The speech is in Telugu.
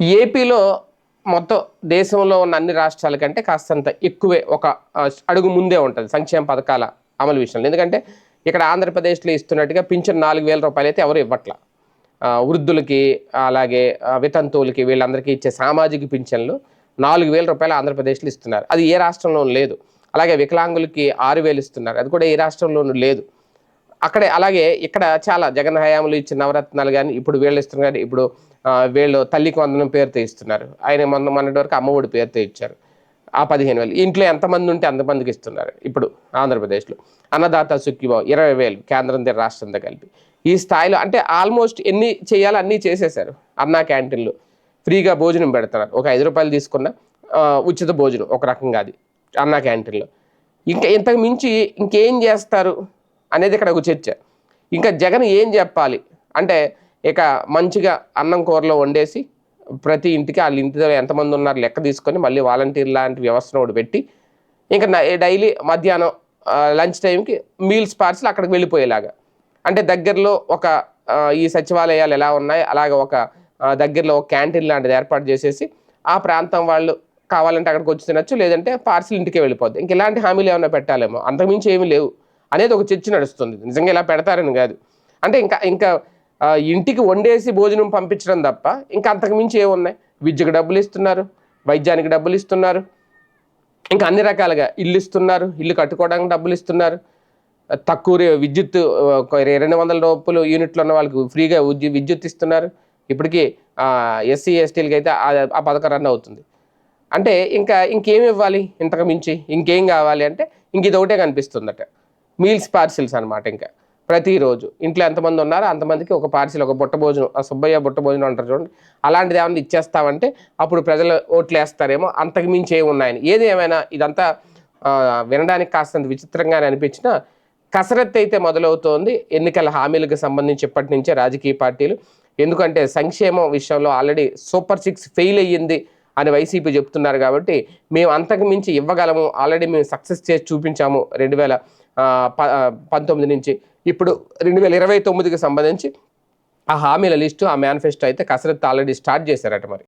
ఏపీలో మొత్తం దేశంలో ఉన్న అన్ని రాష్ట్రాల కంటే కాస్తంత ఎక్కువే ఒక అడుగు ముందే ఉంటుంది సంక్షేమ పథకాల అమలు విషయంలో. ఎందుకంటే ఇక్కడ ఆంధ్రప్రదేశ్లో ఇస్తున్నట్టుగా పింఛన్ నాలుగు వేల రూపాయలు అయితే ఎవరు ఇవ్వట్ల. వృద్ధులకి అలాగే వితంతువులకి వీళ్ళందరికీ ఇచ్చే సామాజిక పింఛన్లు నాలుగు వేల రూపాయలు ఆంధ్రప్రదేశ్లో ఇస్తున్నారు. అది ఏ రాష్ట్రంలోనూ లేదు. అలాగే వికలాంగులకి ఆరు వేలు ఇస్తున్నారు. అది కూడా ఏ రాష్ట్రంలోనూ లేదు. అక్కడే అలాగే ఇక్కడ చాలా జగన్ హయాములు ఇచ్చిన నవరత్నాలు కానీ ఇప్పుడు వీళ్ళు ఇస్తున్నారు కానీ ఇప్పుడు వీళ్ళు తల్లికి వందనం పేరుతో ఇస్తున్నారు ఆయన మొన్న మొన్నటి వరకు అమ్మఒడి పేరుతో ఇచ్చారు ఆ పదిహేను వేలు. ఇంట్లో ఎంతమంది ఉంటే అంతమందికి ఇస్తున్నారు. ఇప్పుడు ఆంధ్రప్రదేశ్లో. అన్నదాత సుఖీభావ్ ఇరవై వేలు కేంద్రంతో రాష్ట్రంతో కలిపి. ఈ స్థాయిలో అంటే ఆల్మోస్ట్ ఎన్ని చేయాలో అన్నీ చేసేశారు. అన్నా క్యాంటీన్లు. ఫ్రీగా భోజనం పెడుతున్నారు. ఒక ఐదు రూపాయలు తీసుకున్న ఉచిత భోజనం ఒక రకంగా అది. అన్నా క్యాంటీన్లో. ఇంకా ఇంతకు మించి ఇంకేం చేస్తారు? అనేది ఇక్కడ ఒక చర్చ. ఇంకా జగన్ ఏం చెప్పాలి? అంటే ఇక మంచిగా అన్నం కూరలో వండేసి ప్రతి ఇంటికి వాళ్ళ ఇంటిలో ఎంతమంది ఉన్నారు లెక్క తీసుకొని మళ్ళీ వాలంటీర్ లాంటి వ్యవస్థను ఒకటి పెట్టి ఇంకా డైలీ మధ్యాహ్నం లంచ్ టైంకి మీల్స్ పార్సల్ అక్కడికి వెళ్ళిపోయేలాగా. అంటే దగ్గరలో ఒక ఈ సచివాలయాలు ఎలా ఉన్నాయి? అలాగే ఒక దగ్గరలో ఒక క్యాంటీన్ లాంటిది ఏర్పాటు చేసేసి ఆ ప్రాంతం వాళ్ళు కావాలంటే అక్కడికి వచ్చి తినచ్చు లేదంటే పార్సిల్ ఇంటికే వెళ్ళిపోద్ది. ఇంక ఇలాంటి హామీలు ఏమైనా పెట్టాలేమో? అంతకుమించి ఏమీ లేవు. అనేది ఒక చర్చ నడుస్తుంది. నిజంగా ఇలా పెడతారని కాదు. అంటే ఇంకా ఇంకా ఇంటికి వండేసి భోజనం పంపించడం తప్ప ఇంకా అంతకుమించి ఏమున్నాయి? విద్యకు డబ్బులు ఇస్తున్నారు వైద్యానికి డబ్బులు ఇస్తున్నారు ఇంకా అన్ని రకాలుగా ఇల్లు ఇస్తున్నారు ఇల్లు కట్టుకోవడానికి డబ్బులు ఇస్తున్నారు. తక్కువ విద్యుత్ ఒక రెండు వందల రూపాయలు యూనిట్లు ఉన్న వాళ్ళకి ఫ్రీగా విద్యుత్ ఇస్తున్నారు. ఇప్పటికీ ఎస్సీ ఎస్టీలకి అయితే ఆ- పథకం రన్ అవుతుంది. అంటే ఇంకా ఇంకేమి ఇవ్వాలి ఇంతకు మించి? ఇంకేం కావాలి అంటే ఇంక ఇది ఒకటే కనిపిస్తుందట. మీల్స్ పార్సిల్స్ అనమాట ఇంకా. ప్రతిరోజు. ఇంట్లో ఎంతమంది ఉన్నారో అంతమందికి ఒక పార్సిల్ ఒక బుట్ట భోజనం ఆ సుబ్బయ్య బుట్ట భోజనం అంటారు చూడండి. అలాంటిది ఏమైనా ఇచ్చేస్తామంటే అప్పుడు ప్రజలు ఓట్లు వేస్తారేమో అంతకు మించి ఏమి ఉన్నాయని. ఏది ఏమైనా ఇదంతా వినడానికి కాస్తంత విచిత్రంగానే అనిపించినా కసరత్తు అయితే మొదలవుతోంది. ఎన్నికల హామీలకు సంబంధించి ఇప్పటి నుంచే రాజకీయ పార్టీలు. ఎందుకంటే సంక్షేమం విషయంలో ఆల్రెడీ సూపర్ సిక్స్ ఫెయిల్ అయ్యింది అని వైసీపీ చెప్తున్నారు కాబట్టి మేము అంతకు మించి ఇవ్వగలము. ఆల్రెడీ మేము సక్సెస్ చేసి చూపించాము. రెండు వేల పంతొమ్మిది నుంచి. ఇప్పుడు రెండు వేల ఇరవై తొమ్మిదికి సంబంధించి ఆ హామీల లిస్టు ఆ మేనిఫెస్టో అయితే కసరత్తు ఆల్రెడీ స్టార్ట్ చేశారట మరి.